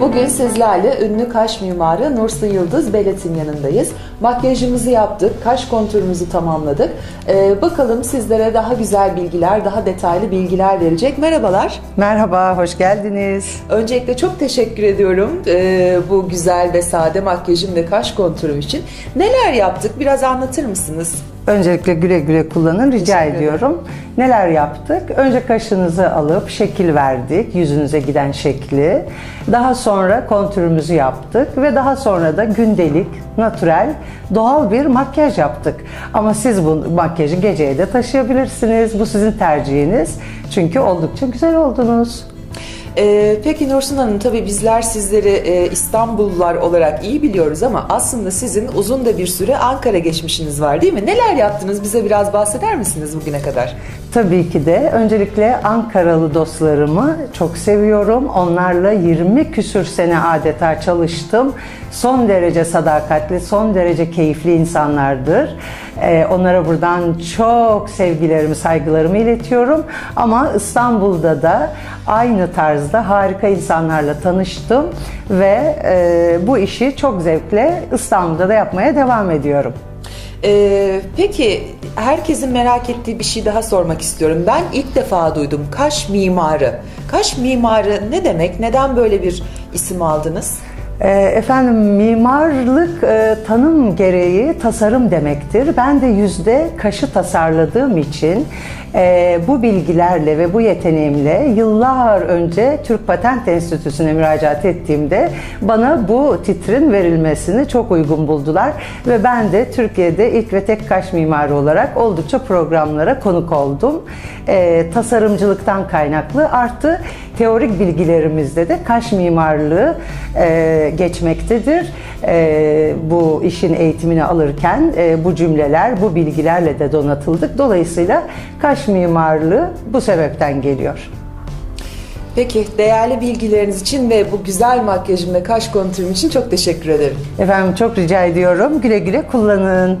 Bugün sizlerle ünlü kaş mimarı Nursu Yıldız Belet'in yanındayız. Makyajımızı yaptık, kaş konturumuzu tamamladık. Ee, bakalım sizlere daha güzel bilgiler, daha detaylı bilgiler verecek. Merhabalar. Merhaba, hoş geldiniz. Öncelikle çok teşekkür ediyorum ee, bu güzel ve sade makyajım ve kaş konturum için. Neler yaptık biraz anlatır mısınız? Öncelikle güle güle kullanın rica Teşekkür ederim. ediyorum. Neler yaptık? Önce kaşınızı alıp şekil verdik, yüzünüze giden şekli. Daha sonra kontürümüzü yaptık ve daha sonra da gündelik, natürel, doğal bir makyaj yaptık. Ama siz bu makyajı geceye de taşıyabilirsiniz. Bu sizin tercihiniz. Çünkü oldukça güzel oldunuz. Ee, peki Nursun Hanım tabii bizler sizleri e, İstanbullular olarak iyi biliyoruz ama aslında sizin uzun da bir süre Ankara geçmişiniz var değil mi? Neler yaptınız bize biraz bahseder misiniz bugüne kadar? Tabii ki de. Öncelikle Ankaralı dostlarımı çok seviyorum. Onlarla 20 küsür sene adeta çalıştım. Son derece sadakatli, son derece keyifli insanlardır. Ee, onlara buradan çok sevgilerimi, saygılarımı iletiyorum. Ama İstanbul'da da aynı tarzda harika insanlarla tanıştım ve e, bu işi çok zevkle İstanbul'da da yapmaya devam ediyorum. Ee, peki herkesin merak ettiği bir şey daha sormak istiyorum. Ben ilk defa duydum kaş mimarı. Kaş mimarı ne demek? Neden böyle bir isim aldınız? Ee, Efendim mimarlık e, tanım gereği tasarım demektir. Ben de yüzde kaşı tasarladığım için e, bu bilgilerle ve bu yeteneğimle yıllar önce Türk Patent Enstitüsü'ne müracaat ettiğimde bana bu titrin verilmesini çok uygun buldular ve ben de Türkiye'de ilk ve tek kaş mimarı olarak oldukça programlara konuk oldum. E, tasarımcılıktan kaynaklı artı teorik bilgilerimizde de kaş mimarlığı e, geçmektedir. E, bu işin eğitimini alırken e, bu cümleler, bu bilgilerle de donatıldık. Dolayısıyla kaş mimarlığı bu sebepten geliyor. Peki değerli bilgileriniz için ve bu güzel makyajım ve kaş kontürüm için çok teşekkür ederim. Efendim çok rica ediyorum. Güle güle kullanın.